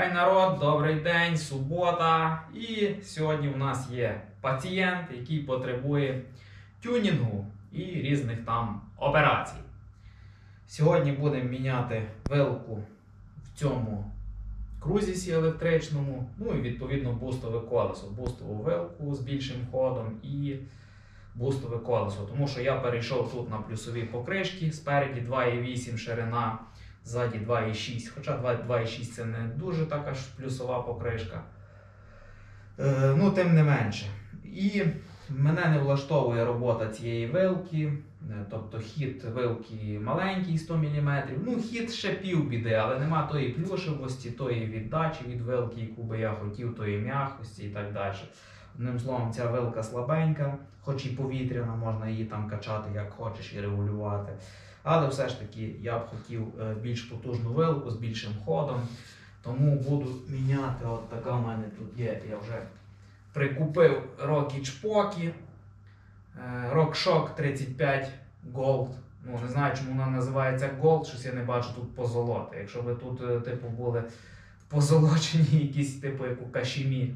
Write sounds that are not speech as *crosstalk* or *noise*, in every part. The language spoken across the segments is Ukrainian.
Хай народ, добрий день, субота. І сьогодні у нас є пацієнт, який потребує тюнінгу і різних там операцій. Сьогодні будемо міняти вилку в цьому крузісі електричному, ну і відповідно бустове колесо, бустову вилку з більшим ходом і бустове колесо. Тому що я перейшов тут на плюсові покришки, спереді 2,8 ширина, ззаді 2,6. Хоча 2,6 це не дуже така ж плюсова покришка. Е, ну, тим не менше. І мене не влаштовує робота цієї вилки. Е, Тобто хід вилки маленький 100 мм. Ну, хід ще півбіди, але нема тої плюшевості, тої віддачі від вилки, яку би я хотів, тої м'якості і так далі. Одним словом, ця вилка слабенька, хоч і повітряна, можна її там качати як хочеш і регулювати. Але все ж таки я б хотів е, більш потужну вилку з більшим ходом. Тому буду міняти. От така в мене тут є. Я вже прикупив Rocky Чпокі. RockShock 35 Gold. Ну, не знаю, чому вона називається Gold, щось я не бачу тут позолоти. Якщо ви тут, е, типу, були позолочені *laughs* якісь, типу, як у Кашімі е,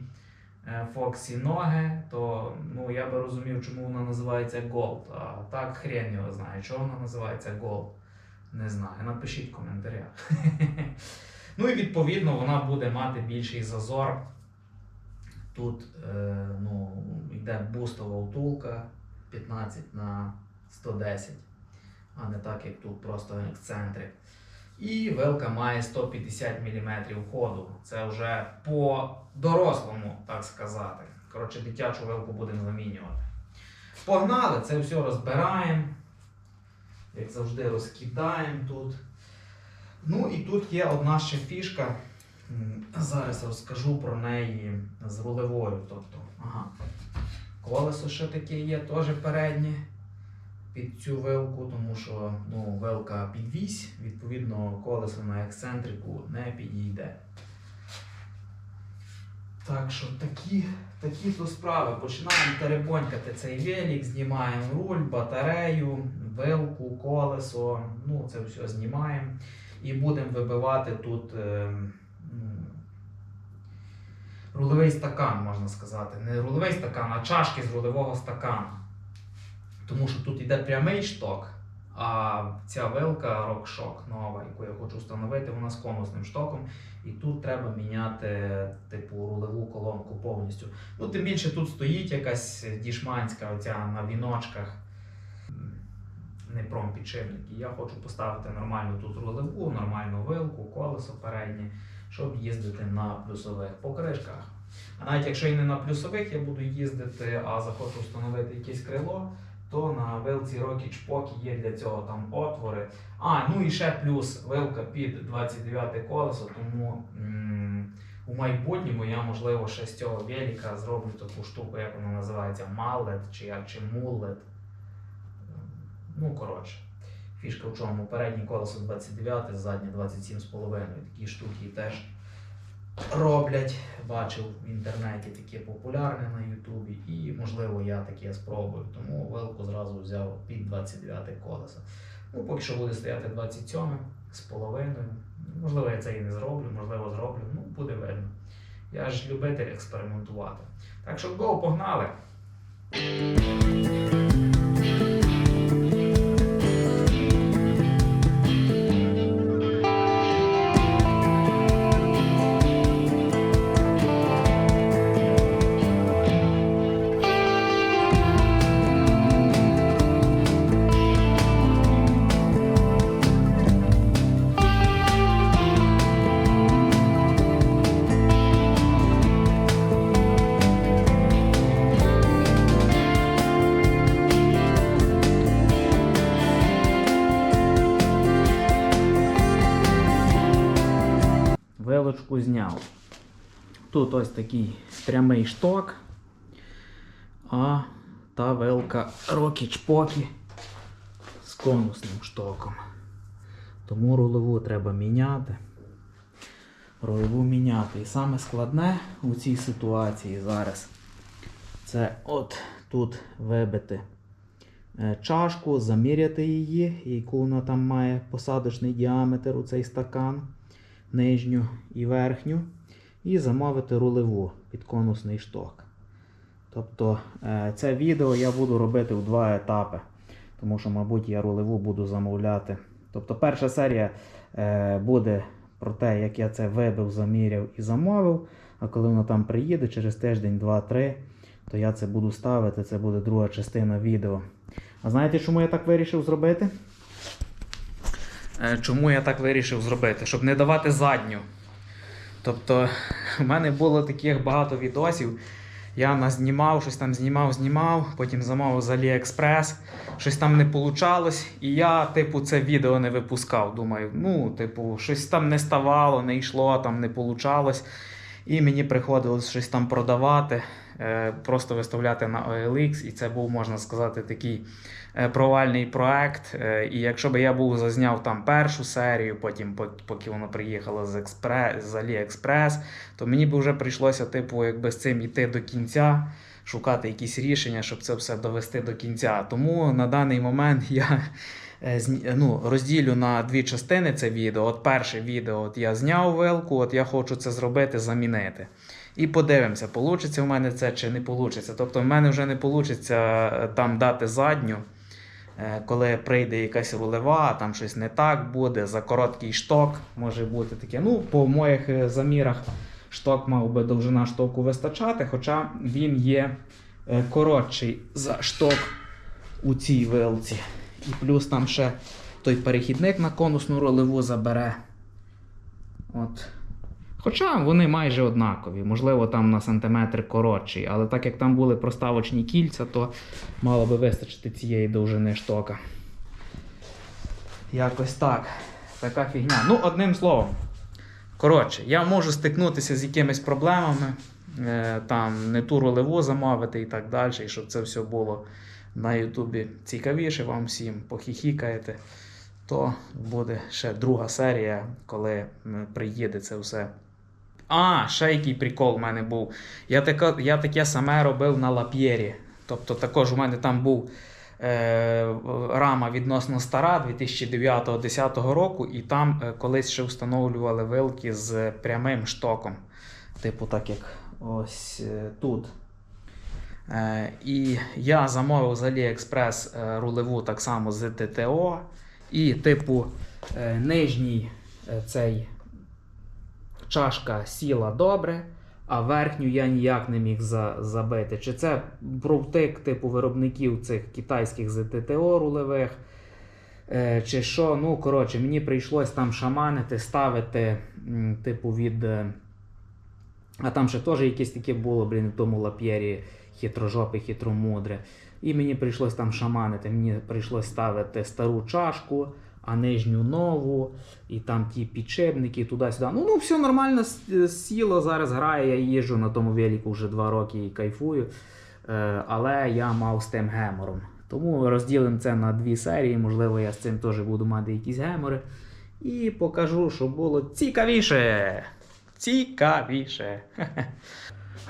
Фоксі ноги, то ну, я би розумів, чому вона називається Gold. А так хрен його знає. Чого вона називається Gold? Не знаю. Напишіть в коментарях. *laughs* ну і відповідно вона буде мати більший зазор. Тут е, ну, йде бустова втулка 15 на 110, а не так, як тут просто ексцентрик. І вилка має 150 мм ходу. Це вже по дорослому, так сказати. Коротше, дитячу вилку будемо замінювати. Погнали, це все розбираємо. Як завжди, розкидаємо тут. Ну і тут є одна ще фішка. Зараз розкажу про неї з рулевою. Тобто, ага. Колесо ще таке є, теж переднє під цю вилку, тому що ну, вилка підвісь, відповідно, колесо на ексцентрику не підійде. Так що такі, такі то справи. Починаємо теребонькати цей велик, знімаємо руль, батарею, вилку, колесо. Ну, це все знімаємо. І будемо вибивати тут. Е, м, рулевий стакан, можна сказати. Не рулевий стакан, а чашки з рулевого стакану. Тому що тут йде прямий шток, а ця вилка RockShock нова, яку я хочу встановити, вона з конусним штоком. І тут треба міняти типу рулеву колонку повністю. Ну, тим більше тут стоїть якась дішманська оця на віночках. Не промпідшипник. І я хочу поставити нормальну тут рулеву, нормальну вилку, колесо переднє щоб їздити на плюсових покришках. А навіть якщо і не на плюсових я буду їздити, а захочу встановити якесь крило, то на вилці Rocky Чпокі є для цього там отвори. А, ну і ще плюс вилка під 29 колесо, тому у майбутньому я, можливо, ще з цього велика зроблю таку штуку, як вона називається, малет чи як чи мулет. Ну, коротше. Фішка в чому? Переднє колесо 29, заднє 27,5. Такі штуки теж роблять. Бачив в інтернеті таке популярне на Ютубі. І, можливо, я таке спробую. Тому вилку зразу взяв під 29 колесо. Ну, поки що буде стояти 27 з половиною. Можливо, я це і не зроблю, можливо, зроблю. Ну, буде видно. Я ж любитель експериментувати. Так що го, погнали! Вилочку зняв. Тут ось такий прямий шток, а та вилка Рокі Чпокі з конусним штоком. Тому рулеву треба міняти. Рулеву міняти. І саме складне у цій ситуації зараз це от тут вибити е, чашку, заміряти її, яку вона там має посадочний діаметр у цей стакан нижню і верхню, і замовити рулеву під конусний шток. Тобто е, це відео я буду робити в два етапи, тому що, мабуть, я рулеву буду замовляти. Тобто перша серія е, буде про те, як я це вибив, заміряв і замовив. А коли воно там приїде через тиждень, два-три, то я це буду ставити. Це буде друга частина відео. А знаєте, чому я так вирішив зробити? Е, Чому я так вирішив зробити? Щоб не давати задню. Тобто, *laughs* в мене було таких багато відосів. Я назнімав, щось там знімав, знімав, потім замовив з AliExpress, щось там не вийшло, і я, типу, це відео не випускав. Думаю, ну, типу, щось там не ставало, не йшло, там не вийшло. І мені приходилось щось там продавати, е, просто виставляти на OLX, і це був, можна сказати, такий е, провальний проект. Е, І якщо б я був зазняв там першу серію, потім, пок- поки воно приїхало з, експрес, з AliExpress, то мені б вже прийшлося, типу, якби з цим йти до кінця, шукати якісь рішення, щоб це все довести до кінця. Тому на даний момент *laughs* я е, ну, розділю на дві частини це відео. От перше відео от я зняв вилку, от я хочу це зробити, замінити. І подивимося, вийде в мене це чи не вийде. Тобто, в мене вже не вийде там дати задню. Е, Коли прийде якась рулева, там щось не так буде, за короткий шток може бути таке. Ну, по моїх е, замірах шток мав би довжина штоку вистачати, хоча він є е, коротший за шток у цій вилці. І плюс там ще той перехідник на конусну ролеву забере. От. Хоча вони майже однакові, можливо, там на сантиметр коротший, але так як там були проставочні кільця, то мало би вистачити цієї довжини штока. Якось так. Така фігня. Ну, одним словом. Коротше, я можу стикнутися з якимись проблемами, е, там не ту ролеву замовити і так далі, і щоб це все було на Ютубі цікавіше вам всім, похіхікаєте, то буде ще друга серія, коли приїде це все. А, ще який прикол в мене був. Я, таке, я таке саме робив на лап'єрі. Тобто також у мене там був е, рама відносно стара 2009-2010 року, і там е, колись ще встановлювали вилки з прямим штоком. Типу, так як ось е, тут. Е, і я замовив з AliExpress е, рулеву так само з ТТО. І, типу, е, нижній е, цей чашка сіла добре, а верхню я ніяк не міг за, забити. Чи це провтик типу виробників цих китайських ЗТТО рулевих, е, чи що. Ну, коротше, мені прийшлось там шаманити, ставити, м, типу, від. е, А там ще теж якесь таке було, блін, в тому лап'єрі хитрожопе, хитромудре. І мені прийшлось там шаманити. Мені прийшлось ставити стару чашку, а нижню нову, і там ті підшипники, туди-сюди. Ну, ну все нормально сіло, зараз грає, я їжджу на тому велику вже два роки і кайфую. Е, але я мав з тим гемором. Тому розділимо це на дві серії. Можливо, я з цим теж буду мати якісь гемори. І покажу, що було цікавіше. Цікавіше. *laughs*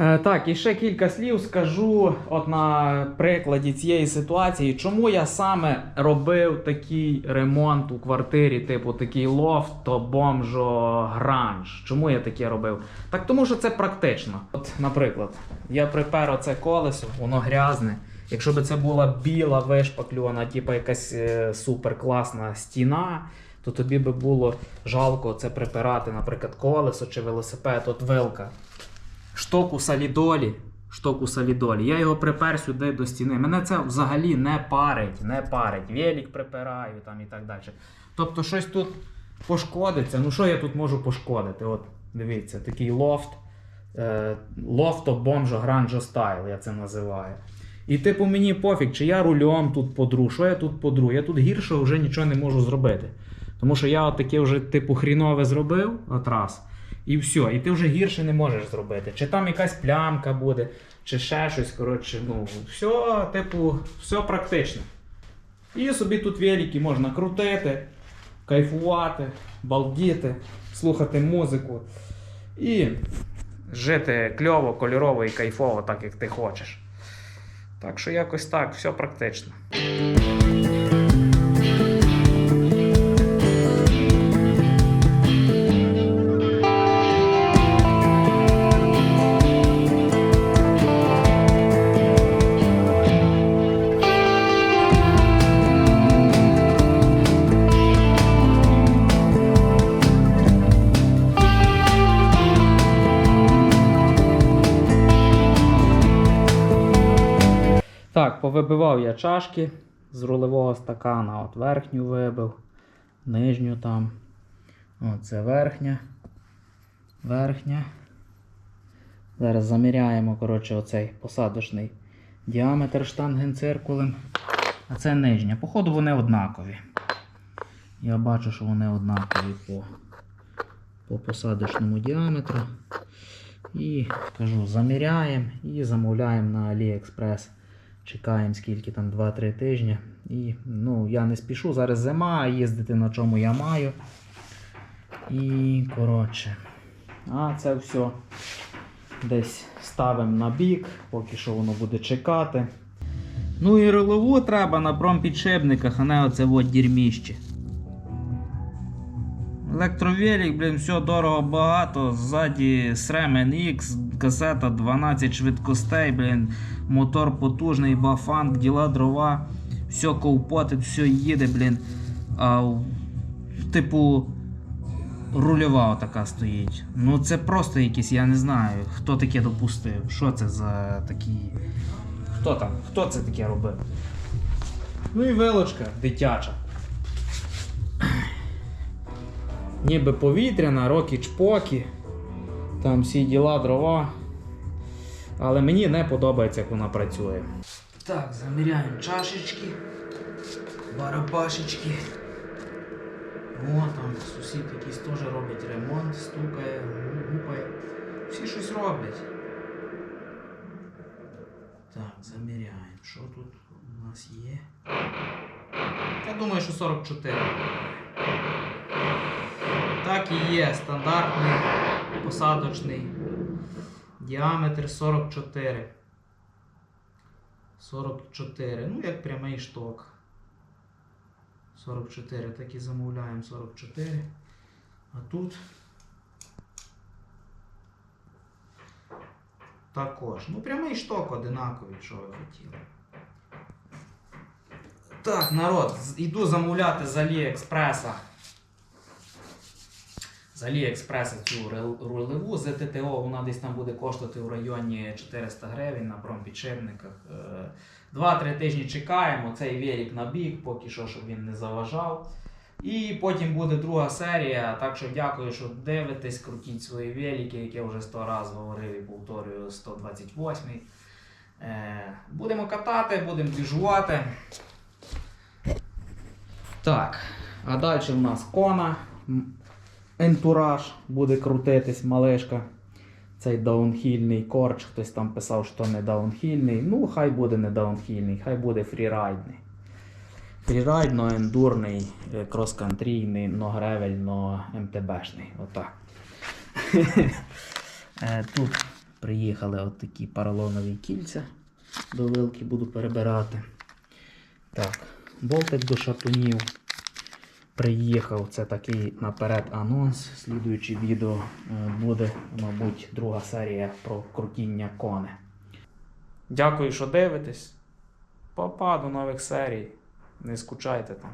Е, Так, і ще кілька слів скажу от на прикладі цієї ситуації, чому я саме робив такий ремонт у квартирі, типу такий лофт, то бомжо гранж. Чому я таке робив? Так тому що це практично. От, наприклад, я припер оце колесо, воно грязне. Якщо б це була біла вишпаклювана, типу якась е, суперкласна стіна, то тобі би було жалко це припирати, наприклад, колесо чи велосипед, от вилка шток у салідолі. Шток у салідолі. Я його припер сюди до стіни. Мене це взагалі не парить, не парить. Велик припираю там і так далі. Тобто щось тут пошкодиться. Ну що я тут можу пошкодити? От дивіться, такий лофт. Лофто бомжо гранжо стайл, я це називаю. І типу мені пофіг, чи я рульом тут подру, що я тут подру. Я тут гірше вже нічого не можу зробити. Тому що я от таке вже типу хрінове зробив от раз. І все, і ти вже гірше не можеш зробити. Чи там якась плямка буде, чи ще щось. Коротше, ну, все, типу, все практично. І собі тут велики можна крутити, кайфувати, балдіти, слухати музику. І жити кльово, кольорово і кайфово, так як ти хочеш. Так що якось так, все практично. Повибивав я чашки з рулевого стакана. От верхню вибив, нижню там. Оце верхня. Верхня. Зараз заміряємо, коротше, оцей посадочний діаметр штангенциркулем. А це нижня. Походу вони однакові. Я бачу, що вони однакові по, по посадочному діаметру. І кажу, заміряємо і замовляємо на AliExpress. Чекаємо скільки там 2-3 тижні. І ну, я не спішу, зараз зима, їздити на чому я маю. І коротше. А це все десь ставимо на бік, поки що воно буде чекати. Ну і рулову треба на промпідшипниках, а не оце от дірміще. Електровелик, блін, все дорого багато. Ззаді SRAM NX, касета 12 швидкостей, блін, мотор потужний, бафанк, діла дрова, все ковпотить, все їде, блін. А, типу, рульова така стоїть. Ну це просто якийсь, я не знаю, хто таке допустив. Що це за такі. Хто там? Хто це таке робив? Ну і вилочка дитяча. Ніби повітряна, рокі чпоки, там всі діла, дрова. Але мені не подобається, як вона працює. Так, заміряємо чашечки, барабашечки. О, там сусід якийсь теж робить ремонт, стукає, гупає. Всі щось роблять. Так, заміряємо. Що тут у нас є? Я думаю, що 44. Так і є, стандартний посадочний діаметр 44. 44. Ну, як прямий шток. 44. Так і замовляємо 44. А тут також. Ну, прямий шток одинаковий, що ви хотіли. Так, народ, іду замовляти з Аліекспреса. З Аліекспреса цю рульову з ТТО, вона десь там буде коштувати в районі 400 гривень на промпідшипниках. Е, Два-три тижні чекаємо, цей велик на бік, поки що, щоб він не заважав. І потім буде друга серія. Так що дякую, що дивитесь, крутіть свої велики, як я вже 100 разів говорив і повторюю 128. Е, будемо катати, будемо біжувати. Так, а далі в нас кона. Ентураж буде крутитись, малишка. Цей даунхільний корч, хтось там писав, що не даунхільний. Ну, хай буде не даунхільний, хай буде фрірайдний. Фрірайдно, ендурний, е, крос-кантрійний, но гревель, но МТБшний. Отак. *laughs* Е, Тут приїхали от такі поролонові кільця. До вилки буду перебирати. Так, болтик до шатунів. Приїхав, це такий наперед анонс. Слідуюче відео е, буде, мабуть, друга серія про крутіння кони. Дякую, що дивитесь. Попа до нових серій. Не скучайте там.